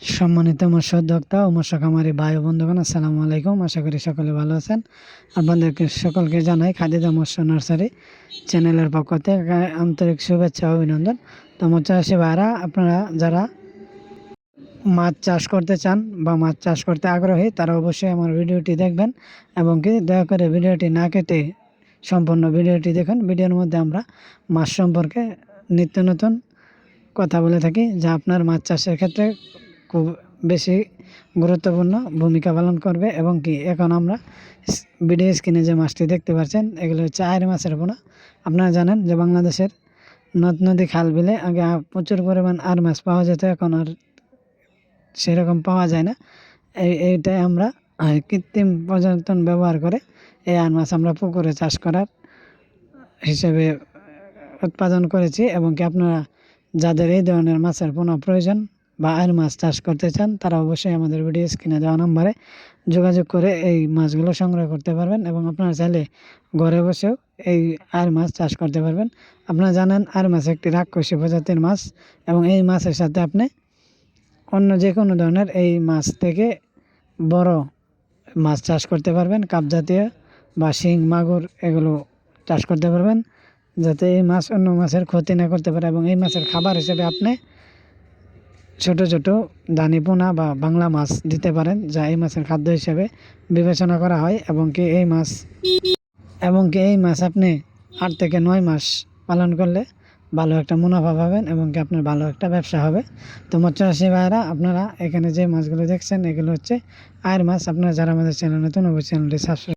সম্মানিত মৎস্য উদ্যোক্তা ও মৎস্য খামারি ভাই বন্ধুগণ, আসসালামু আলাইকুম। আশা করি সকলে ভালো আছেন। আপনাদেরকে সকলকে জানাই খাদিজা মৎস্য নার্সারি চ্যানেলের পক্ষ থেকে আন্তরিক শুভেচ্ছা অভিনন্দন। তো মৎস্য চাষি ভাইরা আপনারা যারা মাছ চাষ করতে চান বা মাছ চাষ করতে আগ্রহী, তারা অবশ্যই আমার ভিডিওটি দেখবেন এবং কি দয়া করে ভিডিওটি না কেটে সম্পূর্ণ ভিডিওটি দেখুন। ভিডিওর মধ্যে আমরা মাছ সম্পর্কে নিত্য নতুন কথা বলে থাকি, যা আপনার মাছ চাষের ক্ষেত্রে খুব বেশি গুরুত্বপূর্ণ ভূমিকা পালন করবে এবং কি এখন আমরা ভিডিও স্ক্রিনে যে মাছটি দেখতে পাচ্ছেন, এগুলো হচ্ছে আয়ের মাছের পোনা। আপনারা জানেন যে বাংলাদেশের নদ নদী খাল বিলে আগে প্রচুর পরিমাণ আর মাছ পাওয়া যেত, এখন আর সেরকম পাওয়া যায় না। এই, এইটাই আমরা কৃত্রিম প্রজনন ব্যবহার করে এই আর মাছ আমরা পুকুরে চাষ করার হিসেবে উৎপাদন করেছি এবং কি আপনারা যাদের এই ধরনের মাছের পোনা প্রয়োজন বা আর মাছ চাষ করতে চান, তারা অবশ্যই আমাদের ভিডিও স্ক্রিনে দেওয়া নম্বরে যোগাযোগ করে এই মাছগুলো সংগ্রহ করতে পারবেন এবং আপনারা চাইলে ঘরে বসেও এই আর মাছ চাষ করতে পারবেন। আপনারা জানেন, আর মাছ একটি রাক্ষসী প্রজাতির মাছ এবং এই মাছের সাথে আপনি অন্য যে কোনো ধরনের এই মাছ থেকে বড় মাছ চাষ করতে পারবেন, কাপ জাতীয় বা শিং, মাগুর এগুলো চাষ করতে পারবেন, যাতে এই মাছ অন্য মাছের ক্ষতি না করতে পারে এবং এই মাছের খাবার হিসেবে আপনি ছোট ছোট দানি পোনা বা বাংলা মাছ দিতে পারেন, যা এই মাছের খাদ্য হিসেবে বিবেচনা করা হয় এবং কি এই মাছ, এবং কি এই মাছ আপনি আট থেকে নয় মাস পালন করলে ভালো একটা মুনাফা পাবেন এবং কি আপনার ভালো একটা ব্যবসা হবে। তো মৎস্যচাষী ভাইরা আপনারা এখানে যে মাছগুলো দেখছেন, এগুলো হচ্ছে আয়ের মাছ। আপনারা যারা আমাদের চ্যানেল নতুন, অবশ্যই চ্যানেলটি সাবস্ক্রাইব